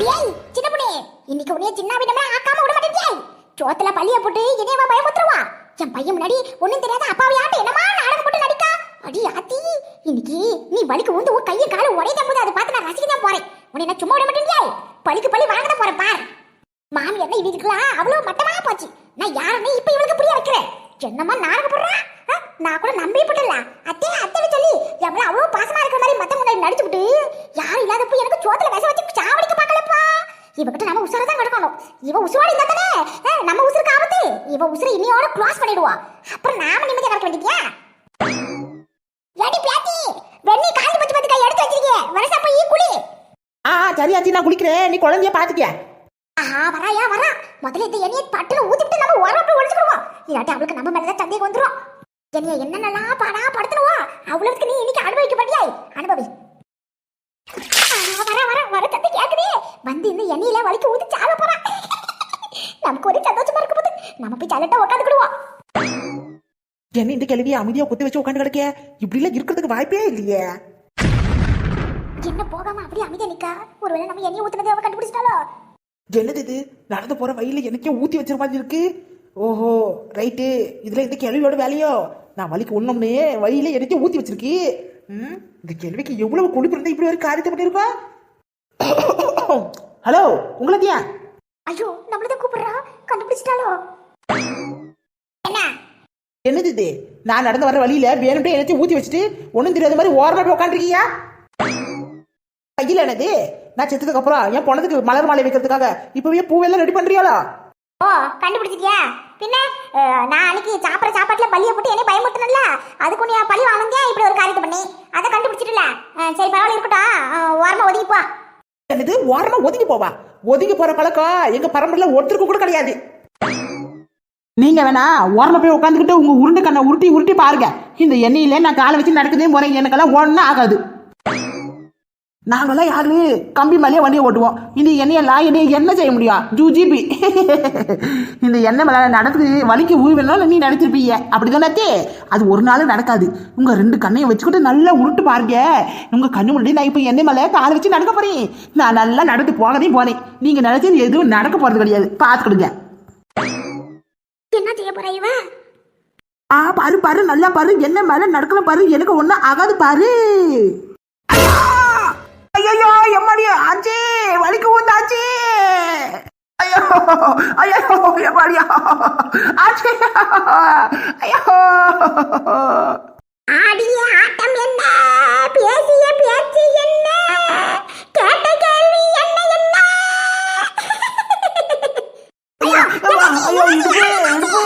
அடியே சின்ன பொண்ணே. இன்னைக்கு உன்னைய சின்ன விடமே ஆக்காம விட மாட்டேன் சோத்துல பள்ளிய போட்டு என்னையவா பயமுத்துருவா என் பையன் முன்னாடி ஒண்ணும் தெரியாத அப்பாவையாட்ட என்னமா நாடகம் போட்டு நடிக்கா? அடி ஆத்தி இன்னைக்கு நீ வலிக்கு வந்து உன் கையை காலை உடையத போது அதை பார்த்து நான் ரசிக்க தான் போறேன். உன்னை நான் சும்மா விட மாட்டேன் பழிக்கு பழி வாங்க தான் போறேன் பார். மாமி என்ன அவ்வளவு மட்டமா போச்சு. நான் யாருன்னு இப்ப இவளுக்கு புரிய வைக்கிறேன். என்னம்மா நாடகம் போடுறா? ஆ, நான் கூட நம்பி போட்டல அத்தே அத்தை சொல்லி எவ்வளவு அவ்வளவு பாசமா இருக்கிற மாதிரி மத்த முன்னாடி விட்டு யாரும் இல்லாதப்ப எனக்கு சோத்துல விச வச்சு இவகிட்ட நம்ம உசுர தான் கிடக்கணும். இவ உசுரோட இருந்தா தானே நம்ம உசுருக்கு ஆபத்து இவ உசுரை இன்னையோட க்ளோஸ் பண்ணிடுவா. அப்புறம் நாம நிம்மதியா கிடக்க வேண்டியதியா ஏடி பியாத்தி வெண்ணி காலி பத்தி பத்தி எடுத்து வச்சிருக்கீங்க வரசா போய் குளி. ஆ சரி ஆச்சி நான் குளிக்கிறேன். நீ குழந்தைய பாத்துக்க. ஆஹா வராயா வரா. முதல்ல இந்த எண்ணெயை பட்டுல ஊத்திட்டு நம்ம உரப்பி ஒழிச்சுக்கிடுவோம் இல்லாட்டி அவளுக்கு நம்ம மேலதான் சந்தேகம் வந்துரும். என்னைய என்னென்னலாம் பாடா படுத்தணுவா அவ்வளவுக்கு நீ இன்னைக்கு அனுபவிக்க மாட்டியாய்? அனுபவி. வரா தந்தை கேக்குதே. வந்து இந்த எண்ணெயில வலிக்கு ஊத்தி சாவ போறா. நமக்கு ஒரு சந்தோஷமா இருக்க போது நம்ம போய் சல்லட்டா உட்காந்துக்கிடுவோம் என்ன இந்த கேள்வியை அமைதியா குத்தி வச்சு உட்காந்து கிடக்க இப்படி எல்லாம் இருக்கிறதுக்கு வாய்ப்பே இல்லையே. என்ன போகாம அப்படியே அமைதியா நிக்கா? ஒருவேளை நம்ம எண்ணெய் ஊத்துனதை அவ கண்டுபிடிச்சிட்டாலோ என்னது இது? நடந்து போற வழியில எனக்கே ஊத்தி வச்சிரு மாதிரி இருக்கு. ஓஹோ ரைட்டு. இதுல இந்த கேள்வியோட வேலையோ? நான் வலிக்கு ஒண்ணும்னே வழியில எனக்கே ஊத்தி வச்சிருக்கு. இந்த கேள்விக்கு எவ்வளவு கொழுப்பு இருந்தா இப்படி ஒரு காரியத்தை பண்ணிருப்பா? ஹலோ உங்களதியா ஐயோ நம்மளதான் கூப்பிடுறா. கண்டுபிடிச்சிட்டாலோ என்ன? என்னது இது? நான் நடந்து வர வழியில வேணும்ட்டே எனத்தையும் ஊத்தி வச்சுட்டு ஒண்ணும் தெரியாத மாதிரி ஓரமா போய் உட்காந்துருக்கியா கையில் என்னது? நான் செத்ததுக்கு அப்புறம் என் பொண்ணதுக்கு மலர் மாலை வைக்கிறதுக்காக இப்பவே பூவெல்லாம் ரெடி பண்றியாளா? ஓ கண்டுபிடிச்சிட்டியா? பின்ன நான் அன்னைக்கு சாப்பிட்ற சாப்பாட்டுல பள்ளியை போட்டு என்னை பயமுறுத்தினல அதுக்கு நீ பள்ளி வாங்கினதே இப்படி ஒரு காரியத்தை பண்ணி அதை கண்டுபிடிச்சிட்டுல? சரி பரவாயில்ல இருக்கட்டும். ஓரமா ஒதுங்கிப்பா என்னது? ஓரமா ஒதுங்கி போவா? ஒதுங்கி போற பழக்கம் எங்க பரம்பரையில ஒருத்தருக்கு கூட கிடையாது. நீங்க வேணா ஓரமா போய் உட்காந்துக்கிட்டு உங்க உருண்டு கண்ணை உருட்டி உருட்டி பாருங்க. இந்த எண்ணெயில நான் காலை வச்சு நடக்குதே போறேன். எனக்கெல்லாம் ஒன்றும் ஆகாது. நாங்கெல்லாம் யாரு கம்பி மேலேயே வண்டியை ஓட்டுவோம். எண்ணெயெல்லாம் என்னைய என்ன செய்ய முடியும்? ஜூ ஜிபி இந்த எண்ணெய் மேலே நடக்குது வலிக்கு ஊழ்வேனால நீ நடத்திருப்பீங்க அப்படிதானே அது ஒரு நாள் நடக்காது. உங்க ரெண்டு கண்ணையும் வச்சுக்கிட்டு நல்லா உருட்டு பாருங்க. உங்க கண்ணு முன்னாடி நான் இப்போ எண்ணெய் மேலே காலை வச்சு நடக்க போறேன். நான் நல்லா நடந்து போனதே போனேன். நீங்க நினைச்சது எதுவும் நடக்க போறது கிடையாது. பார்த்துக்கிடுங்க. என்ன செய்ய போறா இவ? ஆ பாரு பாரு நல்லா பாரு. என்ன மேல நடக்கணும் பாரு. எனக்கு ஒண்ணும் ஆகாது பாரு. ஐயோ எம்மாடி ஆச்சி வலிக்கு ஊந்தாச்சி ஐயோ ஐயோ எம்மாடியா ஆச்சி. ஐயோ. ஆடிய ஆட்டம் என்ன? பேசிய பேச்சு என்ன? கேட்ட கேள்வி என்ன என்ன? ஐயோ ஐயோ இடுப்பு இடுப்பு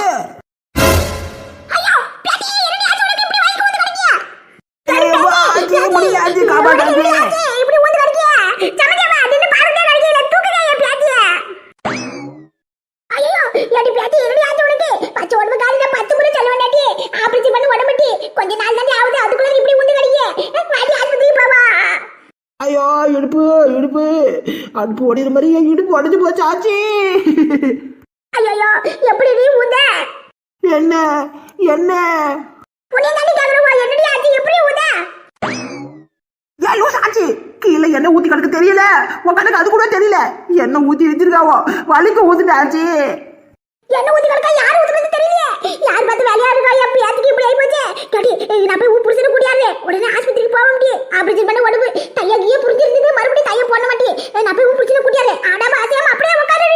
அடுப்பு ஒடிற மாதிரி என் இடுப்பு உடஞ்சு போச்சு ஆச்சி. ஐயோ எப்படி நீ ஊத என்ன என்ன? உன்னை தானே கேக்குறவா என்னடி ஆச்சு எப்படி ஊத ஏன் லூஸ் ஆச்சு கீழே என்ன ஊத்தி கிடக்கு தெரியல. உன் கணக்கு அது கூட தெரியல. என்ன ஊத்தி வச்சிருக்காவோ வலிக்கு ஊத்திட்டாச்சு என்ன ஊத்தி கிடக்கா? யார் ஊத்துறது தெரியலையே. யார் பார்த்து வேலையா இருக்கா? என் பேத்துக்கு இப்படி ஆயி போச்சு. ஏய், நான் போய் புருஷனை கூட்டியாரு. உடனே ஆஸ்பத்திரிக்கு போக முடியும். ஆபரேஷன் பண்ண உடம்பு. தைய புரிஞ்சிருந்தது. மறுபடியும் தைய போட ஏய், நான் போய் உன் புருஷனை கூட்டியாரு ஆடாம ஆசையாம அப்படியே உட்காருடி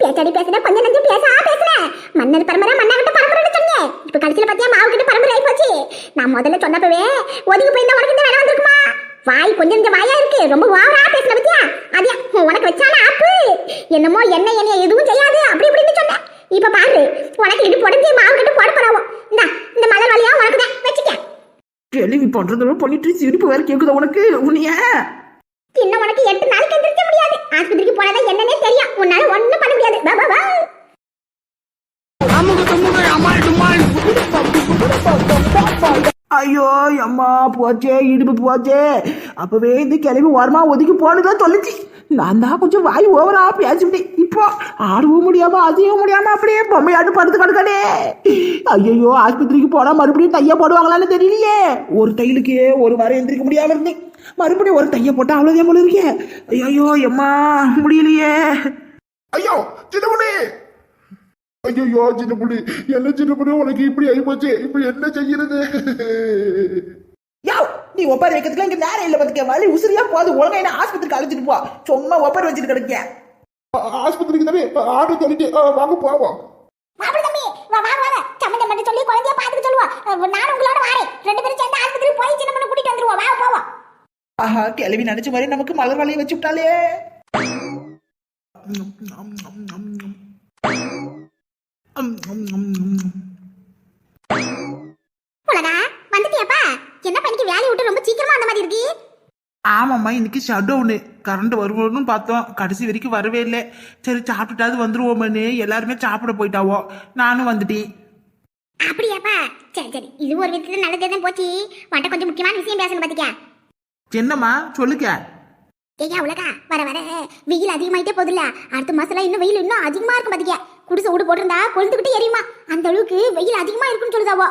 பேச்சாடி பேசுன கொஞ்சம் நஞ்சம் பேசா பேசுறேன் மன்னர் பரம்பரை மண்ணா கிட்ட பரம்பரை சொன்னேன் இப்ப கடைசியில பாத்தியா மாவு கிட்ட பரம்பரை ஆயி போச்சு நான் முதல்ல சொன்னப்பவே ஒதுங்கி போயிருந்தா உனக்கு இந்த வேலை வந்திருக்குமா? வாய் கொஞ்சம் கொஞ்சம் வாயா இருக்கு. ரொம்ப ஓவரா பேசுன பத்தியா? அதே உனக்கு வச்சாலும் ஆப்பு? என்னமோ என்ன என்ன எதுவும் செய்யாது. அப்படி இப்படின்னு சொன்னேன் இப்ப பாரு உனக்கு இடு புடஞ்சி மாவு கட்டு போட போறாவோ. இந்த இந்த மலர் வழியா உனக்கு தான். வச்சுக்க. கேள்வி பண்றது பண்ணிட்டு சிரிப்பு வேற கேக்குதா உனக்கு? உன்னைய? ஐயோ அம்மா போச்சே இடுப்பு போச்சே. அப்போவே இந்த கிளம்பி ஓரமா ஒதுக்கி போனதான் சொல்லுச்சு. நான் தான் கொஞ்சம் வாய் ஓவரா பேசிவிட்டேன். இப்போ ஆடவும் முடியாம அதையும் முடியாம அப்படியே பொம்மையாட்டு படுத்து கிடக்கடே ஐயோ ஆஸ்பத்திரிக்கு போனா மறுபடியும் தையா போடுவாங்களான்னு தெரியலையே. ஒரு தையலுக்கு ஒரு வாரம் எந்திரிக்க முடியாம இருந்தேன். மறுபடியும் ஒரு தைய போட்டா அவ்வளோதே போல இருக்கே. ஐயோ எம்மா முடியலையே. ஐயோ சின்ன ஐயோ சின்ன பொண்ணு என்ன சின்ன பொண்ணு உனக்கு இப்படி ஆகி போச்சு இப்ப என்ன செய்யறது? யோ நீ ஒப்பாரி வைக்கிறதுக்கு இங்க நேரம் இல்லை பார்த்துக்க வலி உசிரியா போகுது. ஒழுங்கா என்ன ஆஸ்பத்திரிக்கு அழைச்சிட்டு போ. சும்மா ஒப்பாரி வச்சுட்டு கிடக்க ஆஸ்பத்திரிக்கு தானே? ஆட்டோ சொல்லிட்டு வாங்க போவோம் மாப்பிள தம்பி வா சம்மந்தம் மட்டும் சொல்லி குழந்தைய பாத்துக்க சொல்லுவா. நானும் உங்களோட வாரேன். ரெண்டு பேரும் சேர்ந்து ஆஸ்பத்திரி போய் சின்ன பண்ண கூட்டிட்டு வந்துருவோம். வா போவோம் ஆஹா கிளவி நினைச்ச மாதிரி நமக்கு மலர் வலையை வச்சு விட்டாலே உலகா வந்துட்டியாப்பா? என்ன பண்ணிக்கு வேலையை விட்டு ரொம்ப சீக்கிரமா அந்த மாதிரி இருக்கு? ஆமாம்மா இன்னைக்கு ஷட் டவுனு கரண்ட் வருவோம்னு பார்த்தோம். கடைசி வரைக்கும் வரவே இல்லை. சரி சாப்பிட்டுட்டாவது வந்துருவோமேன்னு எல்லாருமே சாப்பிட போயிட்டாவோ. நானும் வந்துட்டேன். அப்படியாப்பா? சரி சரி. இது ஒரு விதத்துல நல்லதே தான் போச்சு. உன்கிட்ட கொஞ்சம் முக்கியமான விஷயம் பேசணும் பாத்திக்கா என்னம்மா? சொல்லுக்க ஐயா உலகா. வர வர. வெயில் அதிகமாயிட்டே போகுதுல்ல அடுத்த மாசம்லாம் இன்னும் வெயில் இன்னும் அதிகமா இருக்கும் பாத்திக்க குடிசை வீடு போட்டிருந்தா கொழுந்துக்கிட்டே எரியுமா? அந்த அளவுக்கு வெயில் அதிகமா இருக்குன்னு சொல்லுதாவோ?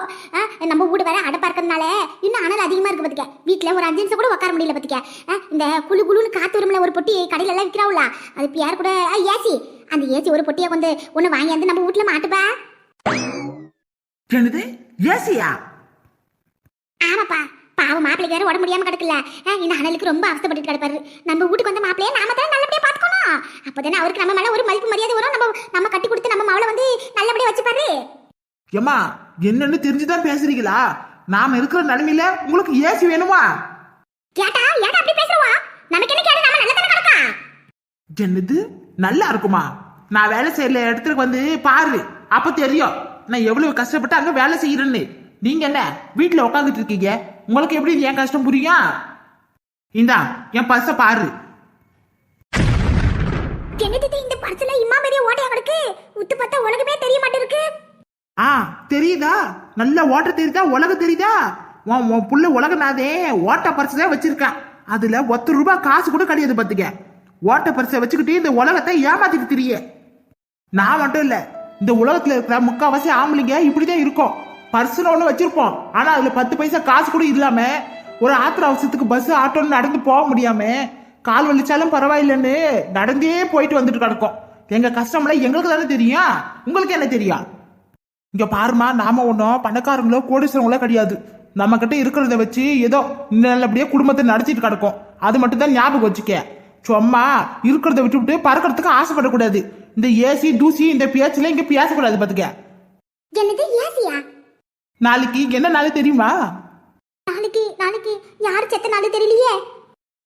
நம்ம வீடு வேற அடப்பா இருக்கிறதுனால இன்னும் அனல் அதிகமா இருக்கு பாத்திக்க. வீட்டுல ஒரு அஞ்சு நிமிஷம் கூட உட்கார முடியல பாத்திக்க. ஆ, இந்த குளு குளுன்னு காத்து வரும்ல ஒரு பொட்டி கடையில எல்லாம் விற்கிறாவுல அது இப்ப யார் கூட? ஏசி. அந்த ஏசி ஒரு பொட்டியை வந்து ஒண்ணு வாங்கி வந்து நம்ம வீட்டுல மாட்டுப்பா. என்னது? ஏசியா? ஆமாப்பா. பாவம் மாப்பிள்ளைக்கு வேற உடம்பு முடியாம கிடக்குல்ல. ஆ, இந்த அனலுக்கு ரொம்ப அவஸ்தைப்பட்டு கிடப்பாரு. நம்ம வீட்டுக்கு வந்த மாப்பிள்ளைய நாம தான் நல்லபடியா பாத்துக்கணும் அப்பதானே அவருக்கு நம்ம மேல ஒரு மதிப்பு மரியாதை வரும். நம்ம நம்ம கட்டி கொடுத்து நம்ம மவளை வந்து நல்லபடியா வச்சுப்பாரு. ஏம்மா என்னன்னு தெரிஞ்சுதான் பேசுறீங்களா? நாம இருக்கிற நிலைமையில உங்களுக்கு ஏசி வேணுமா? கேட்டா ஏட்டா அப்படி பேசுறவா? நமக்கு என்ன கேட்டு நம்ம நல்ல தானே கிடக்கா? என்னது? நல்லா இருக்குமா? நான் வேலை செய்யற இடத்துக்கு வந்து பாரு. அப்ப தெரியும். நான் எவ்வளவு கஷ்டப்பட்டு அங்க வேலை செய்யறேன்னு. நீங்க என்ன வீட்டுல உட்காந்துட்டு இருக்கீங்க? உங்களுக்கு எப்படி என் கஷ்டம் புரியும் இந்தா என் பர்ஸ பாரு. என்னது இந்த பர்சல இம்மா பெரிய ஓட்டையா கிடக்கு உத்து பார்த்தா உலகமே தெரிய மாட்டேருக்கு ஆ தெரியுதா? நல்ல ஓட்ட தெரியுதா? உலக தெரியுதா? உன் உன் புள்ள உலகநாதே ஓட்ட பரிசு தான் வச்சிருக்கான். அதுல ஒத்த ரூபாய் காசு கூட கிடையாது பாத்துக்க. ஓட்ட பரிசை வச்சுக்கிட்டு இந்த உலகத்தை ஏமாத்திட்டு திரிய. நான் மட்டும் இல்ல இந்த உலகத்துல இருக்கிற முக்காவாசி ஆம்பளைங்க இப்படிதான் இருக்கும். பர்சுன்னு ஒண்ணு வச்சிருப்போம். ஆனா அதுல பத்து பைசா காசு கூட இல்லாம ஒரு ஆத்திர அவசரத்துக்கு பஸ் ஆட்டோன்னு நடந்து போக முடியாம கால் வலிச்சாலும் பரவாயில்லைன்னு நடந்தே போயிட்டு வந்துட்டு கிடக்கும். எங்க கஷ்டம்லாம் எங்களுக்கு தானே தெரியும். உங்களுக்கு என்ன தெரியும்? இங்க பாருமா நாம ஒன்றும் பணக்காரங்களோ கோடீஸ்வரங்களோ கிடையாது. நம்ம கிட்ட இருக்கிறத வச்சு ஏதோ நல்லபடியா குடும்பத்தை நடத்திட்டு கிடக்கும். அது மட்டும் தான் ஞாபகம் வச்சுக்க. சும்மா இருக்கிறத விட்டுவிட்டு பறக்கிறதுக்கு ஆசைப்படக்கூடாது. இந்த ஏசி தூசி இந்த பேச்சுல இங்க பேசக்கூடாது பாத்துக்க. என்னது ஏசியா நாளைக்கு என்ன நாள் தெரியுமா? நாளைக்கு நாளைக்கு யார் செத்த நாள் தெரியலையே?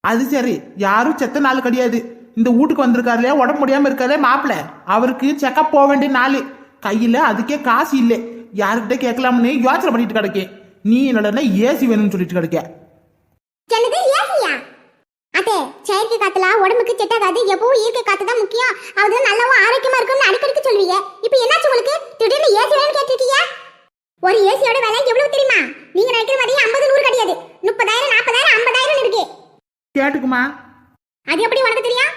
அது சரி யாரும் செத்த நாள் கிடையாது. இந்த வீட்டுக்கு வந்திருக்காருல உடம்பு முடியாம இருக்காரு மாப்பிள்ள அவருக்கு செக்கப் போக வேண்டிய நாள். கையில அதுக்கே காசு இல்லை. யாருக்கிட்ட கேட்கலாம்னு யோசனை பண்ணிட்டு கிடக்கேன் நீ என்னடா ஏசி வேணும்னு சொல்லிட்டு கிடக்க. என்னது ஏசியா? அத்தே செயற்கை காத்துல உடம்புக்கு செட் ஆகாது. எப்பவும் இயற்கை காத்து தான் முக்கியம். அது நல்லாவும் ஆரோக்கியமா இருக்கும்னு அடிக்கடிக்கு சொல்லுவீங்க இப்போ என்னாச்சு உங்களுக்கு? திடீர்னு ஏசி வேணும்னு கேட்டிருக்கீங்க ஒரு ஏசியோட விலை எவ்வளவு தெரியுமா? நீங்க நினைக்கிற மாதிரி ஐம்பது நூறு கிடையாது முப்பதாயிரம் நாற்பதாயிரம் ஐம்பதாயிரம் இருக்கு. கேட்டுக்குமா? அது எப்படி உனக்கு தெரியும்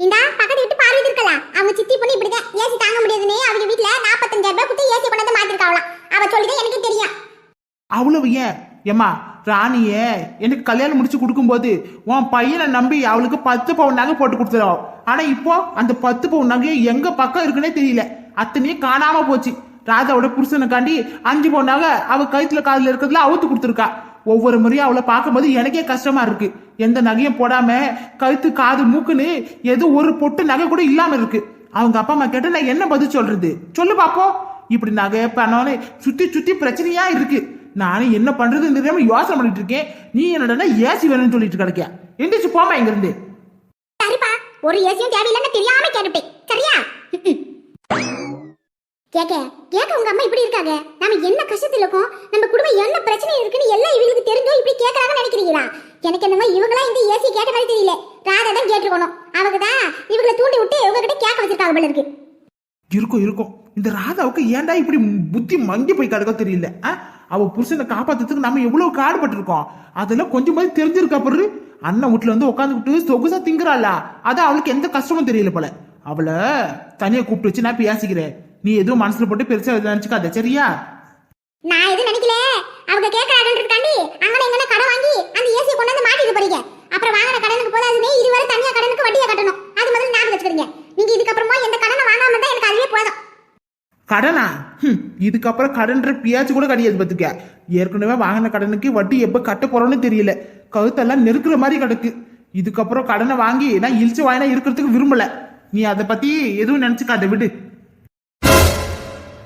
இந்தா பக்கத்து வீட்டு பார்வதி இருக்கல அவங்க சித்தி பொண்ணு இப்படிதான் ஏசி தாங்க முடியாதுன்னு அவங்க வீட்ல நாற்பத்தஞ்சாயிரம் ரூபாய் கொடுத்து ஏசி கொண்டு வந்து மாத்திருக்காவலாம் அவ சொல்லிதான் எனக்கு தெரியும். அவ்வளவு ஏன்? ஏம்மா ராணியே எனக்கு கல்யாணம் முடிச்சு கொடுக்கும்போது உன் பையனை நம்பி அவளுக்கு பத்து பவுன் நகை போட்டு கொடுத்துருவோம் ஆனா இப்போ அந்த பத்து பவுன் நகை எங்க பக்கம் இருக்குன்னே தெரியல. அத்தனையும் காணாம போச்சு. ராதாவோட புருஷனுக்காண்டி அஞ்சு பவுன் நகை அவ கழுத்துல காதுல இருக்கிறதுல அவுத்து கொடுத்துருக்கா. ஒவ்வொரு முறையும் அவளை பார்க்கும்போது எனக்கே கஷ்டமா இருக்கு. எந்த நகையும் போடாம கழுத்து காது மூக்குன்னு ஏதோ ஒரு பொட்டு நகை கூட இல்லாம இருக்கு. அவங்க அப்பா அம்மா கேட்ட நான் என்ன பதில் சொல்றது? சொல்லு பாப்போம் இப்படி நகை பணம்னு சுத்தி சுத்தி பிரச்சனையா இருக்கு. நானும் என்ன பண்றதுன்னு தெரியாம யோசனை பண்ணிட்டு இருக்கேன். நீ என்னடா ஏசி வேணும்னு சொல்லிட்டு கிடைக்க எந்திரிச்சு போமா இங்க இருந்து சரிப்பா ஒரு ஏசியும் தேவையில்லைன்னு தெரியாம கேட்டுட்டேன். சரியா? கேக்க கேக்க உங்க அம்மா இப்படி இருக்காங்க? நாம என்ன கஷ்டத்துல இருக்கோம் நம்ம குடும்பம் என்ன பிரச்சனை இருக்குன்னு எல்லாம் இவங்களுக்கு தெரிஞ்சோ இப்படி கேக்குறாங்கன்னு நினைக்கிறீங்களா? எனக்கு என்னமோ இவங்களா இந்த ஏசி கேட்ட மாதிரி தெரியல. ராதா தான் கேட்டிருக்கணும். அவங்க தான் இவங்களை தூண்டி விட்டு இவங்க கிட்ட கேட்க வச்சிருக்காங்க போல இருக்கு. இருக்கும் இருக்கும். இந்த ராதாவுக்கு ஏன்டா இப்படி புத்தி மங்கி போய் கிடக்கோ தெரியல. ஆ? அவ புருஷனை காப்பாத்துறதுக்கு நம்ம எவ்வளவு காடுபட்டிருக்கோம். அதெல்லாம் கொஞ்சமாவது தெரிஞ்சிருக்கா பொருள் அண்ணன் வீட்டுல வந்து உட்காந்துக்கிட்டு சொகுசா திங்குறாள. அதான் அவளுக்கு எந்த கஷ்டமும் தெரியல போல. அவளை தனியா கூப்பிட்டு வச்சு நான் பேசிக்கிறேன். நீ எதுவும் மனசுல போட்டு பெருசா நினைச்சுக்காத சரியா? நான் எதுவும் நினைக்கல. அவங்க கேட்கறாங்கன்றதுக்காண்டி அங்கே எங்கன்னா கடன் வாங்கி அந்த ஏசி கொண்டு வந்து மாட்டிட்டு போறீங்க. அப்புறம் வாங்கின கடனுக்கு போதாதுமே இதுவரை தனியா கடனுக்கு வட்டியை கட்டணும். அது முதல்ல ஞாபகம் வச்சுக்கிறீங்க நீங்க இதுக்கப்புறமா எந்த கடனை வாங்காம இருந்தா எனக்கு அதுவே போதும். கடனா? இதுக்கப்புறம் கடன்ற பியாச்சு கூட கிடையாது பத்துக்க ஏற்கனவே வாங்கின கடனுக்கு வட்டி எப்ப கட்ட போறோம்னு தெரியல. கழுத்தெல்லாம் நெருக்குற மாதிரி கிடக்கு. இதுக்கப்புறம் கடனை வாங்கி நான் இழிச்சு வாயினா இருக்கிறதுக்கு விரும்பல. நீ அதை பத்தி எதுவும் நினைச்சுக்காத விடு.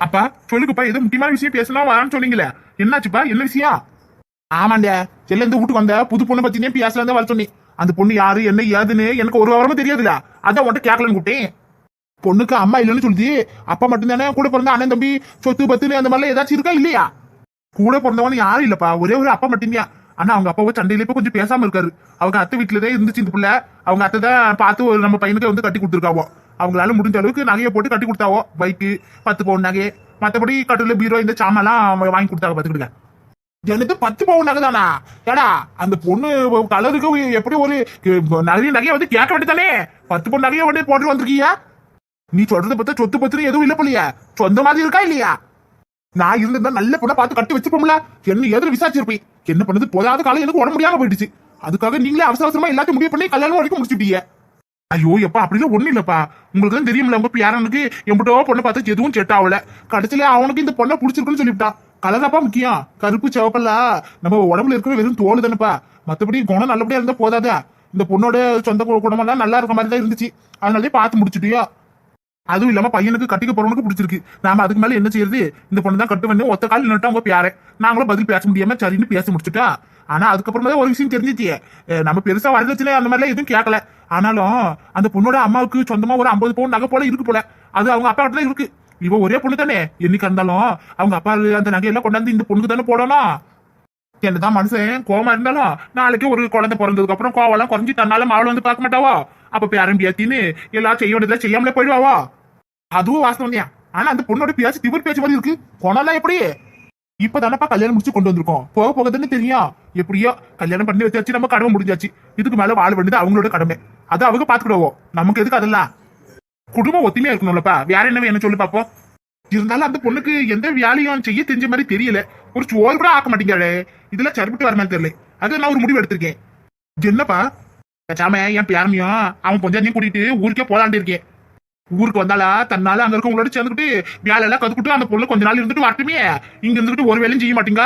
அப்பா சொல்லுங்கப்பா ஏதோ முக்கியமான விஷயம் பேசலாம் வரான்னு சொன்னீங்களே. என்னாச்சுப்பா என்ன விஷயம்? ஆமாண்டா செல்ல இருந்து வீட்டுக்கு வந்த புது பொண்ணு பத்தினே பேசலாம் தான் வர சொன்னி அந்த பொண்ணு யாரு என்ன ஏதுன்னு எனக்கு ஒரு வாரமும் தெரியாதுல அதான் உன்கிட்ட கேட்கலன்னு கூப்பிட்டேன். பொண்ணுக்கு அம்மா இல்லைன்னு சொல்லுது அப்பா மட்டும்தானே கூட பிறந்த அண்ணன் தம்பி சொத்து பத்துன்னு அந்த மாதிரிலாம் ஏதாச்சும் இருக்கா இல்லையா? கூட பிறந்தவன் யாரும் இல்லப்பா ஒரே ஒரு அப்பா மட்டும்தான். ஆனா அவங்க அப்பாவை சண்டையில இப்ப கொஞ்சம் பேசாம இருக்காரு. அவங்க அத்தை வீட்டுலதான் இருந்துச்சு இந்த பிள்ளை. அவங்க அத்தை தான் பார்த்து ஒரு நம்ம பையனுக்கு வந்து கட்டி கொடுத்துருக்காவோ. அவங்களால முடிஞ்ச அளவுக்கு நகையை போட்டு கட்டி கொடுத்தாவோ. பைக்கு பத்து பவுன் நகை. மத்தபடி கட்டுல பீரோ இந்த சாமெல்லாம் அவங்க வாங்கி கொடுத்தாங்க பாத்துக்கிடுங்க எனக்கு பத்து பவுன் நகை தானா? ஏடா அந்த பொண்ணு கலருக்கு எப்படி ஒரு நிறைய நகையை வந்து கேட்க வேண்டியதானே? பத்து பவுன் நகையை வந்து போட்டு வந்திருக்கீங்க நீ சொல்றத பார்த்தா சொத்து பத்திரம் எதுவும் இல்ல போலியா சொந்த மாதிரி இருக்கா இல்லையா? நான் இருந்திருந்தா நல்ல பொண்ணை பார்த்து கட்டி வச்சுப்போம்ல என்ன எதிர விசாரிச்சிருப்பேன். என்ன பண்ணது? போதாத காலம் எனக்கு உடம்பு முடியாம போயிடுச்சு. அதுக்காக நீங்களே அவசர அவசரமா எல்லாத்தையும் முடிவு பண்ணி கல்யாணம் வரைக்கும் முடிச்சுட்டீங்க. ஐயோ எப்பா அப்படிலாம் ஒண்ணு இல்லப்பா. உங்களுக்கு தான் தெரியும்ல உங்க பேரனுக்கு எம்பிட்டோ பொண்ணை பார்த்து எதுவும் செட் ஆகல. கடைசியில அவனுக்கு இந்த பொண்ணை பிடிச்சிருக்குன்னு சொல்லிவிட்டான் கலதாப்பா முக்கியம். கருப்பு சிவப்பல்லா. நம்ம உடம்புல இருக்கிற வெறும் தோல் தானப்பா. மத்தபடி குணம் நல்லபடியா இருந்தா போதாதா? இந்த பொண்ணோட சொந்த குணமெல்லாம் நல்லா இருக்க மாதிரி தான் இருந்துச்சு. அதனாலே பார்த்து முடிச்சுட்டியா? அதுவும் இல்லாம பையனுக்கு கட்டிக்க போறவனுக்கு பிடிச்சிருக்கு. நாம அதுக்கு மேல என்ன செய்யறது? இந்த பொண்ணு தான் கட்டு வந்து ஒத்த கால் நின்றுட்டு அவங்க பேர. நாங்களும் பதில் பேச முடியாம சரின்னு பேச முடிச்சுட்டா. ஆனா அதுக்கப்புறமா தான் ஒரு விஷயம் தெரிஞ்சிச்சு. நம்ம பெருசா வரதட்சணை அந்த மாதிரிலாம் எதுவும் கேட்கல ஆனாலும் அந்த பொண்ணோட அம்மாவுக்கு சொந்தமா ஒரு ஐம்பது பவுன் நகை போல இருக்கு போல. அது அவங்க அப்பா கிட்ட தான் இருக்கு. இவ ஒரே பொண்ணு தானே. என்னைக்கு இருந்தாலும் அவங்க அப்பா அந்த நகையெல்லாம் கொண்டாந்து இந்த பொண்ணுக்கு தானே போடணும். என்னதான் மனுஷன் கோவமா இருந்தாலும் நாளைக்கு ஒரு குழந்தை பிறந்ததுக்கு அப்புறம் கோவம்லாம் குறைஞ்சி தன்னால மாவளை வந்து பார்க்க மாட்டாவா? அப்ப பேரம்பியாத்தின்னு எல்லாம் செய்ய வேண்டியதெல்லாம் செய்யாமலே போயிடுவாவா? அதுவும் வாசனம் இல்லையா? ஆனா அந்த பொண்ணோட பேச்சு திவர் பேச்சு மாதிரி இருக்கு. குணம்லாம் எப்படி? இப்பதானப்பா கல்யாணம் முடிச்சு கொண்டு வந்திருக்கோம். போக போக தெரியும். எப்படியோ கல்யாணம் பண்ணி வச்சாச்சு நம்ம கடமை முடிஞ்சாச்சு. இதுக்கு மேல வாழ வேண்டியது அவங்களோட கடமை. அது அவங்க பாத்துக்கிடுவோம். நமக்கு எதுக்கு அதெல்லாம்? குடும்பம் ஒத்துமையா இருக்கணும்லப்பா. வேற என்ன என்ன சொல்லு பாப்போம். இருந்தாலும் அந்த பொண்ணுக்கு எந்த வேலையும் செய்ய தெரிஞ்ச மாதிரி தெரியல. ஒரு சோறு கூட ஆக்க மாட்டேங்காளே இதெல்லாம் சரிப்பட்டு வர தெரியல. அது நான் ஒரு முடிவு எடுத்திருக்கேன். என்னப்பா? பேசாம என் பேரனையும் அவன் பொஞ்சாத்தையும் கூட்டிட்டு ஊருக்கே போலான்ட்டு இருக்கேன். ஊருக்கு வந்தாலா தன்னால அங்க இருக்கவங்களோட சேர்ந்துக்கிட்டு வேலை எல்லாம் கத்துக்கிட்டு அந்த பொண்ணு கொஞ்ச நாள் இருந்துட்டு வரட்டுமே. இங்க இருந்துட்டு ஒரு வேலையும் செய்ய மாட்டீங்க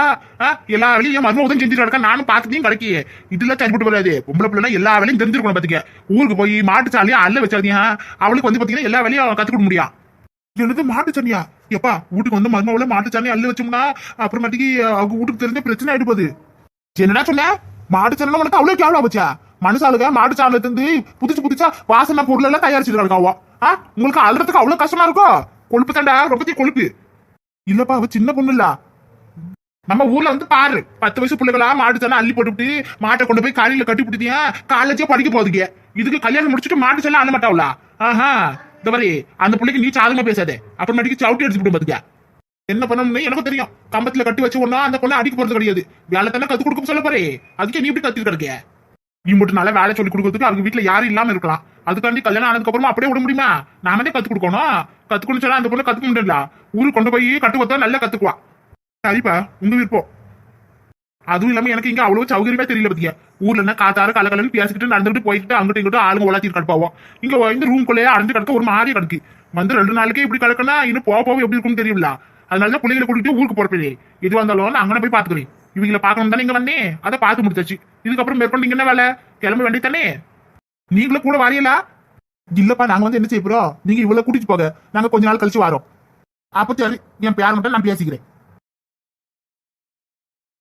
எல்லா வேலையும் என் மருமக தான் செஞ்சுட்டு இருக்கா நானும் பாத்துட்டையும் கிடைக்கி. இதுல சரிபட்டு வராது பொம்பளை பிள்ளைனா எல்லா வேலையும் தெரிஞ்சிருக்கணும் பாத்துக்க. ஊருக்கு போய் மாட்டு சாலையும் அல்ல வச்சாதியா அவளுக்கு வந்து பாத்தீங்கன்னா எல்லா வேலையும் கத்துக்கிட முடியும் என்னது மாட்டு சாணியா? எப்பா வீட்டுக்கு வந்து மருமகள மாட்டு சாணி அள்ளி வச்சோம்னா அப்புறமேட்டுக்கு அவங்க வீட்டுக்கு தெரிஞ்ச பிரச்சனை ஆயிடுப்பது போகுது. என்னடா சொன்ன? மாட்டு சாணம் உனக்கு அவ்வளவு கேவலா போச்சா மனுஷாளுங்க மாட்டு சாணத்துல இருந்து புதிச்சு புதிச்சா வாசனை பொருள் எல்லாம் தயாரிச்சுட்டு இருக்காவோ ஆ? உங்களுக்கு அழுறதுக்கு அவ்வளவு கஷ்டமா இருக்கும் கொழுப்பு தாண்டா ரொம்ப கொழுப்பு. இல்லப்பா அவ சின்ன பொண்ணு இல்ல. நம்ம ஊர்ல வந்து பாரு பத்து வயசு பிள்ளைகளா மாட்டு சாணம் அள்ளி போட்டுவிட்டு மாட்டை கொண்டு போய் காலையில கட்டி விட்டுட்டியா காலேஜே படிக்க போதுங்க இதுக்கு கல்யாணம் முடிச்சுட்டு மாட்டு சாணம் அள்ள மாட்டாவுல? ஆஹா. இந்த மாதிரி அந்த பிள்ளைக்கு நீ சாதகமா பேசாதே. அப்புறமேட்டுக்கு சவுட்டி அடிச்சு விட்டு பாத்துக்க. என்ன பண்ணணும்னு எனக்கு தெரியும். கம்பத்துல கட்டி வச்சு ஒன்னா அந்த பொண்ணை அடிக்க போறது கிடையாது. வேலை தானே கத்து கொடுக்க சொல்ல போறே. அதுக்கே நீ இப்படி கத்திட்டு கிடக்கே நீ மட்டும் நல்லா வேலை சொல்லி கொடுக்கறதுக்கு அவங்க வீட்டுல யாரும் இல்லாம இருக்கலாம். அதுக்காண்டி கல்யாணம் ஆனதுக்கு அப்புறமா அப்படியே விட முடியுமா? நாம தான் கத்து கொடுக்கணும். கத்துக்கணும் சொன்னா அந்த பொண்ணு கத்துக்க முடியல ஊருக்கு கொண்டு போய் கட்டு கொடுத்தா நல்லா கத்துக்குவா. சரிப்பா உங்க விருப்பம் அதுவும் இல்லாம எனக்கு இங்க அவ்வளவு சௌகரியமே தெரியல பத்தியா? ஊர்ல என்ன காத்தாரு கலகலன்னு பேசிக்கிட்டு நடந்துட்டு போயிட்டு அங்கிட்டு இங்கிட்டு ஆளுங்க உலாத்திட்டு கிடப்பாவோம் இங்க இந்த ரூம்குள்ளேயே அடைஞ்சு கிடக்க ஒரு மாதிரி கிடக்கு. வந்து ரெண்டு நாளைக்கே இப்படி கிடக்குன்னா இன்னும் போக போக எப்படி இருக்கும்னு தெரியல அதனால தான் பிள்ளைகளை கூட்டிட்டு ஊருக்கு போறப்பே எது வந்தாலும் நான் அங்கே போய் பாத்துக்கிறேன் இவங்களை பார்க்கணும் தானே இங்க வந்தேன் அதை பார்த்து முடிச்சாச்சு. இதுக்கப்புறம் மேற்கொண்டு இங்க என்ன வேலை? கிளம்ப வேண்டியதானே நீங்களும் கூட வரையலா? இல்லப்பா நாங்க வந்து என்ன செய்ய போறோம்? நீங்க இவ்வளவு கூட்டிட்டு போக நாங்க கொஞ்ச நாள் கழிச்சு வரோம். அப்ப சரி என் பேர் மட்டும் நான் பேசிக்கிறேன்.